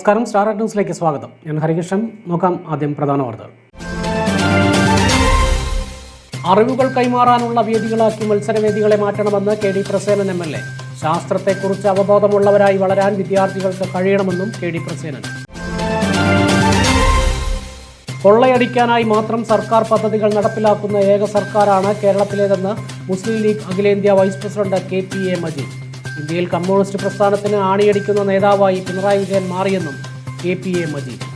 നമസ്കാരം. സ്റ്റാർ ന്യൂസിലേക്ക് സ്വാഗതം. ഞാൻ ഹരികൃഷ്ണൻ. നോക്കാം ആദ്യം പ്രധാന വാർത്തകൾ അറിവുകൾ കൈമാറാനുള്ള വേദികളാക്കി മത്സരവേദികളെ മാറ്റണമെന്ന് K D Prasenan M L A. ശാസ്ത്രത്തെക്കുറിച്ച് അവബോധമുള്ളവരായി വളരാൻ വിദ്യാർത്ഥികൾക്ക് കഴിയണമെന്നും കെ ഡി പ്രസേനൻ. കൊള്ളയടിക്കാനായി മാത്രം സർക്കാർ പദ്ധതികൾ നടപ്പിലാക്കുന്ന ഏക സർക്കാരാണ് കേരളത്തിലേതെന്ന് മുസ്ലിം ലീഗ് അഖിലേന്ത്യാ vice president K P A Majeed. ഇന്ത്യയിൽ കമ്മ്യൂണിസ്റ്റ് പ്രസ്ഥാനത്തിന് ആണിയടിക്കുന്ന നേതാവായി പിണറായി വിജയൻ മാറിയെന്നും K P A Majeed.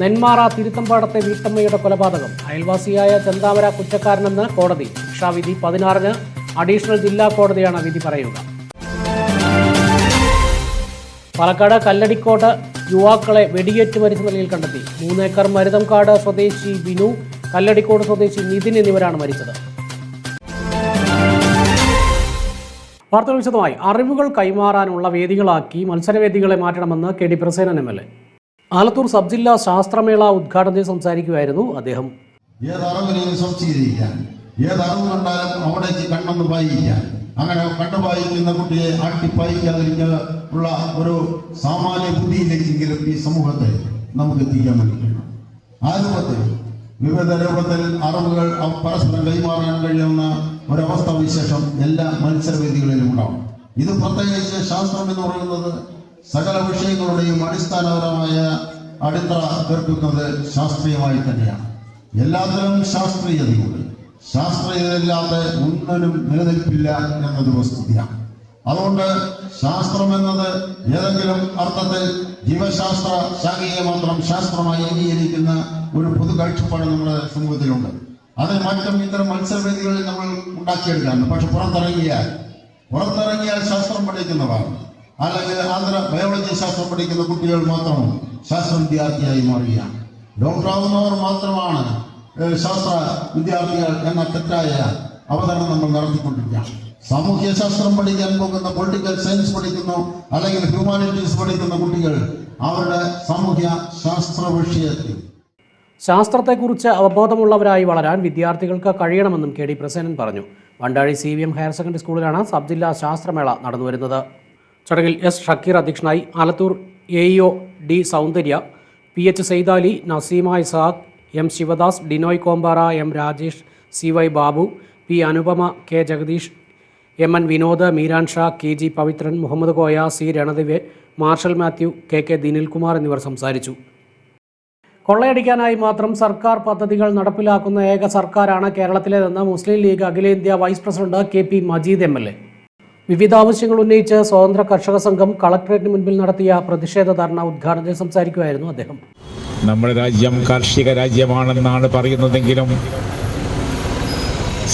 Nenmara തിരുത്തമ്പാടത്തെ വീട്ടമ്മയുടെ കൊലപാതകം. അയൽവാസിയായ ചന്താമര കുറ്റക്കാരനെന്ന് കോടതി. ശിക്ഷാവിധി പതിനാറിന് അഡീഷണൽ ജില്ലാ കോടതിയാണ് വിധി പറയുക. പാലക്കാട് കല്ലടിക്കോട്ട് യുവാക്കളെ വെടിയേറ്റ് മരിച്ച നിലയിൽ കണ്ടെത്തി. മൂന്നേക്കർ മരുതംകാട് സ്വദേശി ബിനു കല്ലടിക്കോട് സ്വദേശി നിതിൻ എന്നിവരാണ് മരിച്ചത്. വാർത്തകൾ വിശദമായി. അറിവുകൾ കൈമാറാനുള്ള വേദികളാക്കി മത്സരവേദികളെ മാറ്റണമെന്ന് K D Prasenan M L A. Alathur sub ജില്ലാ ശാസ്ത്രമേള ഉദ്ഘാടനം ചെയ്ത് സംസാരിക്കുകയായിരുന്നു അദ്ദേഹം. അങ്ങനെ കണ്ണു നിന്ന കുട്ടിയെ ആട്ടി പായിക്കാതിരിക്കുക ഉള്ള ഒരു സാമാന്യ ബുദ്ധിയിലേക്കെങ്കിലും ഈ സമൂഹത്തെ നമുക്ക് എത്തിക്കാൻ വേണ്ടി കഴിയണം ആ രൂപത്തിൽ വിവിധ രൂപത്തിൽ അറിവുകൾ പരസ്പരം കൈമാറാൻ കഴിയുന്ന ഒരവസ്ഥ വിശേഷം എല്ലാ മത്സരവേദികളിലും ഉണ്ടാവും. ഇത് പ്രത്യേകിച്ച് ശാസ്ത്രം എന്ന് പറയുന്നത് സകല വിഷയങ്ങളുടെയും അടിസ്ഥാനപരമായ അടിത്തറ തീർക്കുന്നത് ശാസ്ത്രീയമായി തന്നെയാണ്. എല്ലാത്തിലും ശാസ്ത്രീയതയുണ്ട് ശാസ്ത്രീയതയില്ലാത്ത ഒന്നിനും നിലനിൽപ്പില്ല എന്നത് വസ്തുതയാണ്. അതുകൊണ്ട് ശാസ്ത്രം എന്നത് ഏതെങ്കിലും അർത്ഥത്തിൽ ജീവശാസ്ത്ര ശാഖയെ മാത്രം ശാസ്ത്രമായി അംഗീകരിക്കുന്ന ഒരു പൊതു കാഴ്ചപ്പാട് നമ്മുടെ സമൂഹത്തിലുണ്ട്. അതിന് മാറ്റം ഇത്തരം മത്സരവേദികളിൽ നമ്മൾ ഉണ്ടാക്കിയെടുക്കാണ് പക്ഷെ പുറത്തിറങ്ങിയാൽ പുറത്തിറങ്ങിയാൽ ശാസ്ത്രം പഠിക്കുന്നവർ അല്ലെങ്കിൽ ആന്ധ്ര ബയോളജി ശാസ്ത്രം പഠിക്കുന്ന കുട്ടികൾ മാത്രം ശാസ്ത്ര വിദ്യാർത്ഥിയായി മാറുകയാണ്. ഡോക്ടറാവുന്നവർ മാത്രമാണ് ശാസ്ത്ര വിദ്യാർത്ഥികൾ എന്ന തെറ്റായ അവതരണം നമ്മൾ നടത്തിക്കൊണ്ടിരിക്കുകയാണ്. സാമൂഹ്യ ശാസ്ത്രം പഠിക്കാൻ പോകുന്ന പൊളിറ്റിക്കൽ സയൻസ് പഠിക്കുന്നു അല്ലെങ്കിൽ ഹ്യൂമാനിറ്റീസ് പഠിക്കുന്ന കുട്ടികൾ അവരുടെ സാമൂഹ്യ ശാസ്ത്ര വിഷയത്തിൽ ശാസ്ത്രത്തെക്കുറിച്ച് അവബോധമുള്ളവരായി വളരാൻ വിദ്യാർത്ഥികൾക്ക് കഴിയണമെന്നും കെ ഡി പ്രസേനൻ പറഞ്ഞു. Vandazhi C V M higher secondary സ്കൂളിലാണ് സബ് ജില്ലാ ശാസ്ത്രമേള നടന്നുവരുന്നത്. ചടങ്ങിൽ എസ് ഷക്കീർ അധ്യക്ഷനായി Alathur A EO D Soundarya P H Saithali Naseema Ishaq M Sivadas Dinoy Kombara M Rajesh C Y Babu P Anupama K Jagadeesh M N Vinod Meeran Shah K G Pavithran Muhammed Koya C Ranadive Marshal Mathew K K Dinilkumar എന്നിവർ സംസാരിച്ചു. കൊള്ളയടിക്കാനായി മാത്രം സർക്കാർ പദ്ധതികൾ നടപ്പിലാക്കുന്ന ഏക സർക്കാരാണ് കേരളത്തിലേതെന്ന് മുസ്ലിം ലീഗ് അഖിലേന്ത്യാ vice president K P Majeed M L A. വിവിധ ആവശ്യങ്ങൾ ഉന്നയിച്ച് സ്വതന്ത്ര കർഷക സംഘം കളക്ടറേറ്റിന് മുൻപിൽ നടത്തിയ പ്രതിഷേധ ധർണ ഉദ്ഘാടനം ചെയ്ത് സംസാരിക്കുകയായിരുന്നു അദ്ദേഹം. നമ്മുടെ രാജ്യം കാർഷിക രാജ്യമാണെന്നാണ് പറയുന്നതെങ്കിലും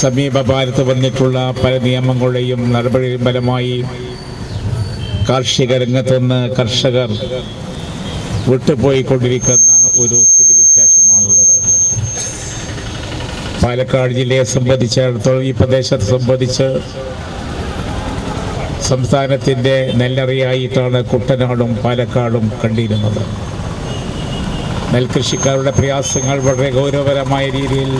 സമീപ ഭാരത്ത് വന്നിട്ടുള്ള പല നിയമങ്ങളുടെയും നടപടിയും ഫലമായി കാർഷിക രംഗത്തുനിന്ന് കർഷകർ വിട്ടുപോയിക്കൊണ്ടിരിക്കുന്ന ഒരു സ്ഥിതിവിശേഷമാണുള്ളത്. പാലക്കാട് ജില്ലയെ സംബന്ധിച്ചിടത്തോളം ഈ പ്രദേശത്തെ സംബന്ധിച്ച് സംസ്ഥാനത്തിന്റെ നെല്ലറിയായിട്ടാണ് കുട്ടനാടും പാലക്കാടും കണ്ടിരുന്നത്. നെൽകൃഷിക്കാരുടെ പ്രയാസങ്ങൾ വളരെ ഗൗരവപരമായ രീതിയിൽ